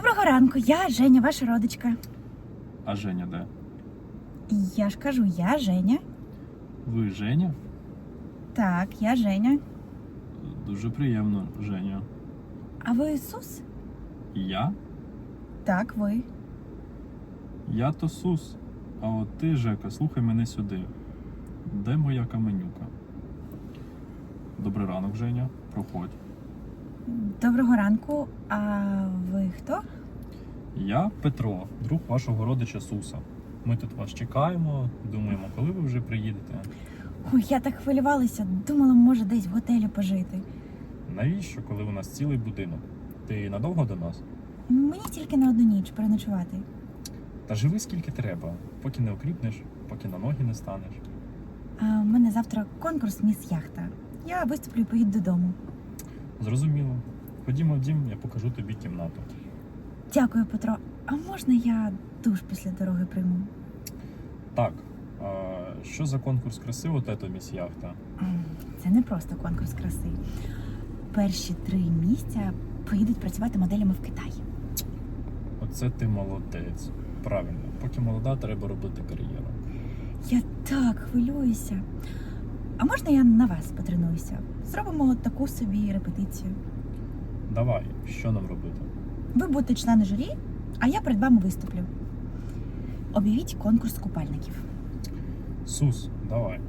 Доброго ранку, я Женя, ваша родичка. А Женя де? Я ж кажу, я Женя. Ви Женя? Так, я Женя. Дуже приємно, Женя. А ви Ісус? Я? Так, ви. Я то Сус. А от ти, Жека, слухай мене сюди. Де моя каменюка? Добрий ранок, Женя. Проходь. Доброго ранку. А ви хто? Я Петро, друг вашого родича Суса. Ми тут вас чекаємо, думаємо, коли ви вже приїдете. Ой, я так хвилювалася, думала, може десь в готелі пожити. Навіщо, коли у нас цілий будинок? Ти надовго до нас? Мені тільки на одну ніч переночувати. Та живи скільки треба, поки не окріпнеш, поки на ноги не станеш. А в мене завтра конкурс міс яхта. Я виступлю і поїду додому. Зрозуміло. Ходімо в дім, я покажу тобі кімнату. Дякую, Петро. А можна я душ після дороги прийму? Так, а що за конкурс краси от ета міс яхта? Це не просто конкурс краси. Перші три місця поїдуть працювати моделями в Китаї. Оце ти молодець. Правильно, поки молода, треба робити кар'єру. Я так хвилююся. А можна я на вас потренуюся? Зробимо таку собі репетицію. Давай, що нам робити? Ви будете члени журі, а я перед вами виступлю. Об'явіть конкурс купальників. Сус, давай.